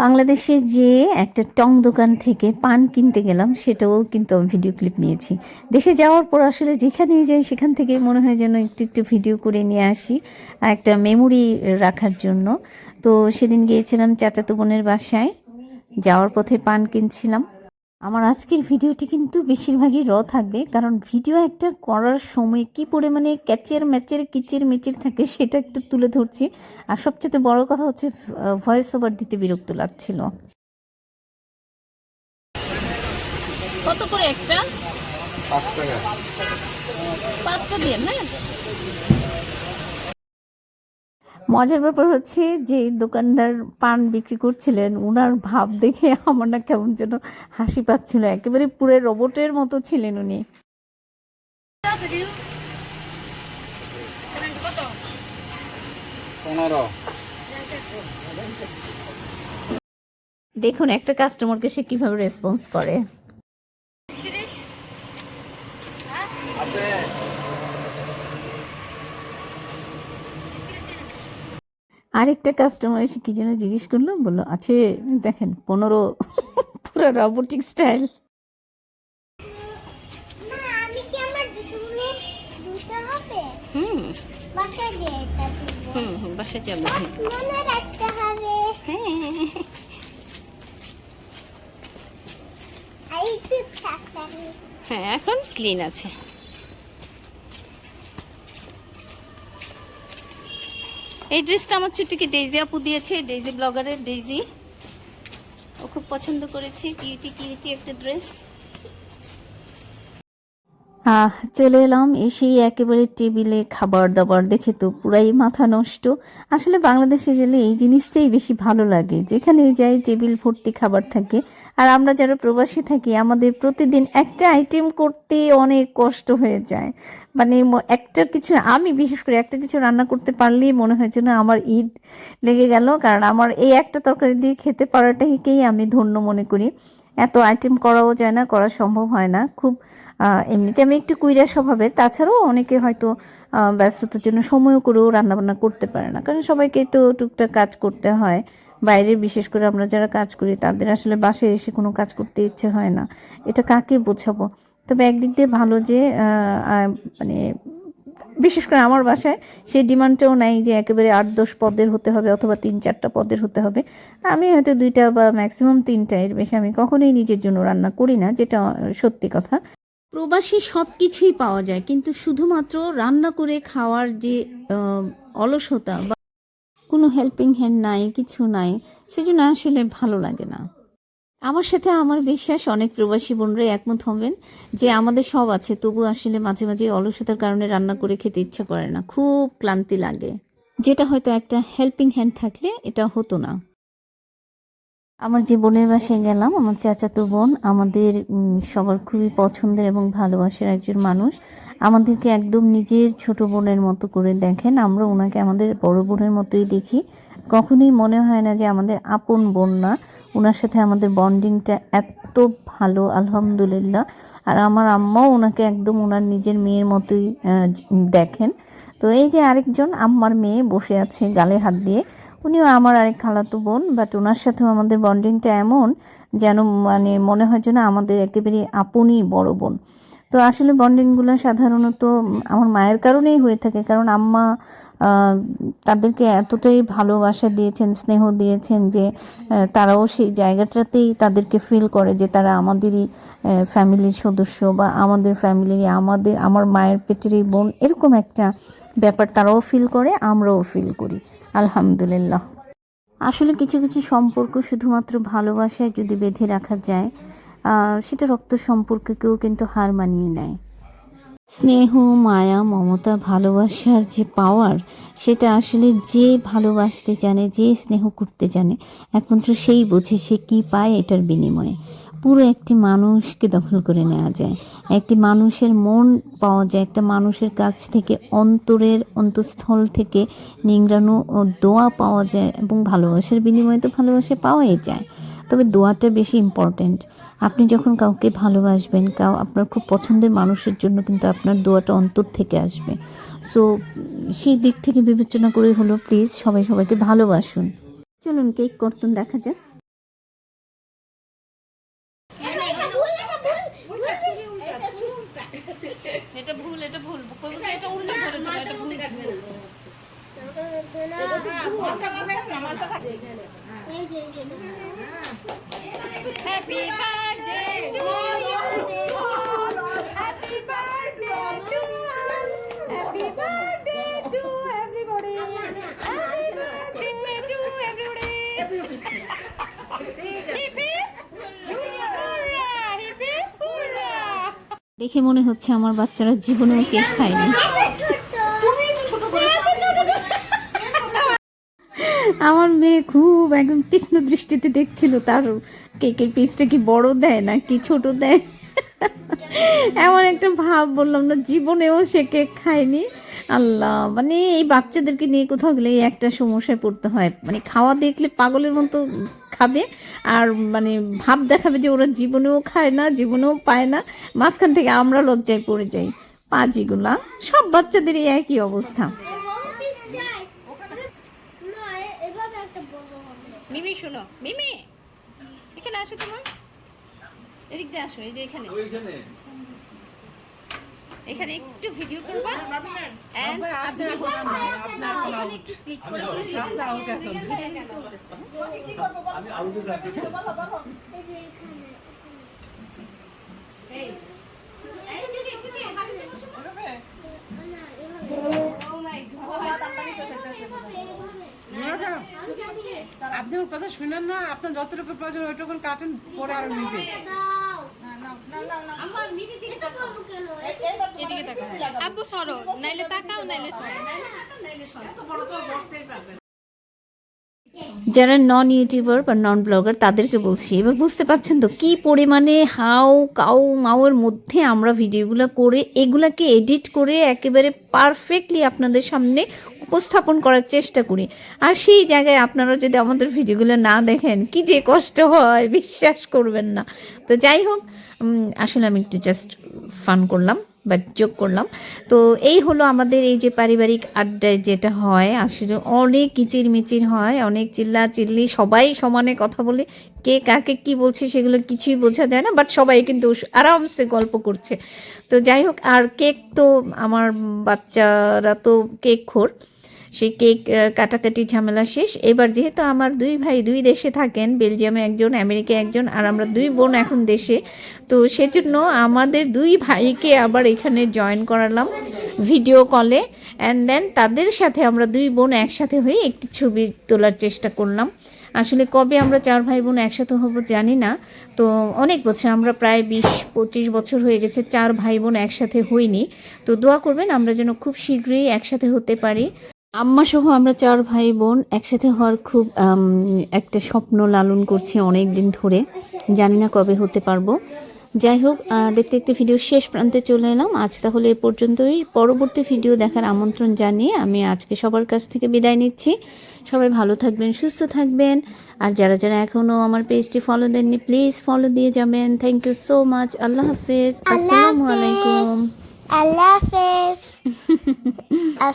বাংলাদেশে যে একটা টং দোকান থেকে পান কিনতে গেলাম, সেটাও কিন্তু আমি ভিডিও ক্লিপ নিয়েছি। দেশে যাওয়ার পর আসলে যেখানেই যাই, সেখান থেকে মনে হয় যেন একটু একটু ভিডিও করে নিয়ে আসি, একটা মেমোরি রাখার জন্য। তো সেদিন গিয়েছিলাম চাচাতো বোনের বাসায়, যাওয়ার পথে পান কিনছিলাম। আমার আজকের ভিডিওটি কিন্তু বেশিরভাগই র থাকবে কারণ ভিডিও একটা করার সময় কি পরিমাণে ক্যাচের ম্যাচের কিচের মেচের থাকে সেটা একটু তুলে ধরছি। আর সবচেয়ে বড় কথা হচ্ছে ভয়েস ওভার দিতে বিরক্ত লাগছিল। কত করে একটা? পাঁচ টাকা। পাঁচটা দিয়ে হ্যাঁ? মজার ব্যাপার হচ্ছে যে দোকানদার পান বিক্রি করছিলেন ওনার ভাব দেখে আমার না কেমন যেন হাসি পাচ্ছিল। একেবারে পুরো রোবটের মতো ছিলেন উনি। দেখুন একটা কাস্টমারকে সে কীভাবে রেসপন্স করে। আছে। আরেকটা কাস্টমার এসে কি যেন জিজ্ঞেস করল বলল আছে দেখেন পনেরো পুরো রবোটিক স্টাইল মা আমি কি আমার দুটো দুটো হবে? হুম। হুম যাব মনে হবে। হ্যাঁ। এখন ক্লিন আছে। এই ড্রেসটা আমার ছুটিকে ডেইজি আপু দিয়েছে, ডেইজি ব্লগারের ডেইজি। ও খুব পছন্দ করেছে, কিউটি কিউটি একটা ড্রেস। চলে এলাম এসেই একেবারে টেবিলে খাবার দাবার দেখে তো পুরাই মাথা নষ্ট। আসলে বাংলাদেশে গেলে এই জিনিসটাই বেশি ভালো লাগে। যেখানে যাই টেবিল ভর্তি খাবার থাকে। আর আমরা যারা প্রবাসী থাকি, আমাদের প্রতিদিন একটা আইটেম করতে অনেক কষ্ট হয়ে যায়। মানে একটা কিছু, আমি বিশেষ করে একটা কিছু রান্না করতে পারলেই মনে হয় যেন আমার ঈদ লেগে গেল। কারণ আমার এই একটা তরকারি দিয়ে খেতে পারাটাকেই আমি ধন্য মনে করি। এত আইটেম করাও যায় না, করা সম্ভব হয় না। খুব এমনিতে আমি একটু কুইরা স্বভাবের। তাছাড়াও অনেকে হয়তো ব্যস্ততার জন্য সময়ও করেও রান্নাবান্না করতে পারে না। কারণ সবাইকে তো টুকটাক কাজ করতে হয়। বাইরে বিশেষ করে আমরা যারা কাজ করি, তাদের আসলে বাসায় এসে কোনো কাজ করতে ইচ্ছে হয় না। এটা কাকে বোঝাবো? তবে একদিক দিয়ে ভালো যে মানে বিশেষ করে আমার বাসায় সেই ডিমান্ডটাও নাই যে একেবারে আট, দশ পদের হতে হবে অথবা তিন, চারটা পদের হতে হবে। আমি হয়তো দুইটা বা ম্যাক্সিমাম তিনটা, এর বেশি আমি কখনোই নিজের জন্য রান্না করি না, যেটা সত্যি কথা। প্রবাসী সব কিছুই পাওয়া যায়, কিন্তু শুধুমাত্র রান্না করে খাওয়ার যে অলসতা বা কোনো হেল্পিং হ্যান্ড নাই, কিছু নাই, সেজন্য আসলে ভালো লাগে না। আমার সাথে আমার বিশ্বাস, অনেক প্রবাসী বোনরা একমত হবেন যে আমাদের সব আছে তবু আসলে মাঝে মাঝে অলসতার কারণে রান্না করে খেতে ইচ্ছা করে না, খুব ক্লান্তি লাগে। যেটা হয়তো একটা হেল্পিং হ্যান্ড থাকলে এটা হতো না। আমার যে বোনের বাসায় গেলাম, আমার চাচাতো বোন, আমাদের সবার খুবই পছন্দের এবং ভালোবাসার একজন মানুষ। আমাদেরকে একদম নিজের ছোট বোনের মতো করে দেখেন। আমরা ওনাকে আমাদের বড় বোনের মতোই দেখি। কখনোই মনে হয় না যে আমাদের আপন বোন না। ওনার সাথে আমাদের বন্ডিংটা এত ভালো, আলহামদুলিল্লাহ। আর আমার আম্মাও ওনাকে একদম ওনার নিজের মেয়ের মতোই দেখেন। তো এই যে আরেকজন আম্মার মেয়ে বসে আছে গালে হাত দিয়ে। উনিও আমার আরেক খালাতো বোন বাট ওনার সাথেও আমাদের বন্ডিংটা এমন যেন মানে মনে হয় যেন আমাদের একেবারে আপনই বড় বোন। তো আসলে বন্ডিংগুলো সাধারণত আমার মায়ের কারণেই হয়ে থাকে। কারণ আম্মা তাদেরকে এতটাই ভালোবাসা দিয়েছেন, স্নেহ দিয়েছেন যে তারাও সেই জায়গাটাতেই তাদেরকে ফিল করে যে তারা আমাদেরই ফ্যামিলির সদস্য বা আমাদের ফ্যামিলির আমাদের, আমার মায়ের পেটেরই বোন এরকম একটা ব্যাপার তারাও ফিল করে, আমরাও ফিল করি। আলহামদুলিল্লাহ। আসলে কিছু কিছু সম্পর্ক শুধুমাত্র ভালোবাসায় যদি বেঁধে রাখা যায় সেটা রক্ত সম্পর্ককেও কিন্তু হার মানিয়ে নেয়। স্নেহ, মায়া, মমতা, ভালোবাসার যে পাওয়ার সেটা আসলে যে ভালোবাসতে জানে, যে স্নেহ করতে জানে, একমাত্র সেই বোঝে সে কি পায় এটার বিনিময়ে। পুরো একটি মানুষকে দখল করে নেওয়া যায়। একটি মানুষের মন পাওয়া যায়, একটা মানুষের কাছ থেকে, অন্তরের অন্তঃস্থল থেকে নিংড়ানো ও দোয়া পাওয়া যায় এবং ভালোবাসার বিনিময়ে তো ভালোবাসা পাওয়াই যায়। তবে দোয়াটা বেশি ইম্পর্ট্যান্ট আপনি যখন কাউকে ভালোবাসবেন কাউ আপনার খুব পছন্দের মানুষের জন্য কিন্তু আপনার দোয়াটা অন্তর থেকে আসবে। সো সেই দিক থেকে বিবেচনা করে হলো প্লিজ সবাই সবাইকে ভালোবাসুন। চলুন কেক করতুন দেখা যাক। এটা ভুল এটা ভুল। এটা উল্টা ধরেছে এটা ভুল। Birthday to happy birthday to everybody happy birthday to everybody hip hip hurrah hip hip hurrah দেখে মনে হচ্ছে আমার বাচ্চারা জীবনেও কেক খায়নি। আমার মেয়ে খুব একদম তীক্ষ্ণ দৃষ্টিতে দেখছিল, তার কেকের পিসটা কি বড় দেয় না কি ছোট দেয়? এমন একটা ভাব বললাম না, জীবনেও সে কেক খায়নি। আল্লাহ মানে এই বাচ্চাদেরকে নিয়ে কোথাও গেলে একটা সমস্যায় পড়তে হয়। মানে খাওয়া দেখলে পাগলের মতো খাবে, আর মানে ভাব দেখাবে যে ওরা জীবনেও খায় না, জীবনেও পায় না। মাঝখান থেকে আমরা লজ্জায় পড়ে যাই। পাজিগুলা, সব বাচ্চাদেরই একই অবস্থা না এ- এভাবে একটা বড় হবে মিমি শোনো। মিমি! এখানে আসো তোমার। এদিক দিয়ে আসো এই যে এখানে। এখানে একটু ভিডিও করবা। And আপনি হচ্ছে এখানে একটু click করে দিলে ভিডিও চলতেছে। আমি আউটে থাকি। এই যে এখানে। এই যে। শুধু এই ছুটি, ছুটি, হাঁটুতে বসো। না। এভাবে my God. এভাবে। এভাবে আমি জানি আপনি ওর কথা শুনেন না আপনার যতটুকু প্রয়োজন ওইটুকু কাটেন পরে আর নিবে দাও সরো নাইলে তাকাও। আব্বু সরো নাইলে নাইলে সরো বড় তো নাইলে সরো যারা নন ইউটিউবার বা নন ব্লগার তাদেরকে বলছি, এবার বুঝতে পারছেন তো কি পরিমাণে হাও কাউ মাওয়ের মধ্যে আমরা ভিডিওগুলো করে এগুলাকে এডিট করে একেবারে পারফেক্টলি আপনাদের সামনে উপস্থাপন করার চেষ্টা করি। আর সেই জায়গায় আপনারা যদি আমাদের ভিডিওগুলো না দেখেন, কি যে কষ্ট হয়, বিশ্বাস করবেন না। তো যাই হোক আসলে আমি একটু জাস্ট ফান করলাম। বা যোগ করলাম। তো এই হলো আমাদের এই যে পারিবারিক আড্ডায় যেটা হয়, আসলে অনেক কিচির মিচির হয়, অনেক চিল্লা চিল্লি সবাই সমানে কথা বলে, কে কাকে কি বলছে সেগুলো কিছুই বোঝা যায় না বাট সবাই কিন্তু আরামসে গল্প করছে। তো যাই হোক, আর কেক তো, আমার বাচ্চারা তো কেক খোর। সেই কেক কাটাকাটি ঝামেলা শেষ। এবার যেহেতু আমার দুই ভাই দুই দেশে থাকেন, বেলজিয়ামে একজন, আমেরিকায় একজন, আর আমরা দুই বোন এখন দেশে, তো সেজন্য আমাদের দুই ভাইকে আবার এখানে জয়েন করালাম ভিডিও কলে অ্যান্ড দেন তাদের সাথে আমরা দুই বোন একসাথে হয়ে একটি ছবি তোলার চেষ্টা করলাম। আসলে কবে আমরা চার ভাই বোন একসাথে হব জানি না। তো অনেক বছর, আমরা প্রায় বিশ, পঁচিশ বছর হয়ে গেছে চার ভাই বোন একসাথে হইনি। তো দোয়া করবেন আমরা যেন খুব শীঘ্রই একসাথে হতে পারি। আম্মা সহ আমরা চার ভাই বোন একসাথে হওয়ার খুব একটা স্বপ্ন লালন করছি অনেক দিন ধরে। জানি না কবে হতে পারব। যাই হোক দেখতে দেখতে ভিডিও শেষ প্রান্তে চলে এলাম। আজ তাহলে এ পর্যন্তই। পরবর্তী ভিডিও দেখার আমন্ত্রণ জানিয়ে আমি আজকে সবার কাছ থেকে বিদায় নিচ্ছি। সবাই ভালো থাকবেন সুস্থ থাকবেন। আর যারা যারা এখনও আমার পেজটি ফলো দেননি প্লিজ ফলো দিয়ে যাবেন। Thank you so much Allah হাফেজ। আসসালামু আলাইকুম। আল্লাহ হাফেজ।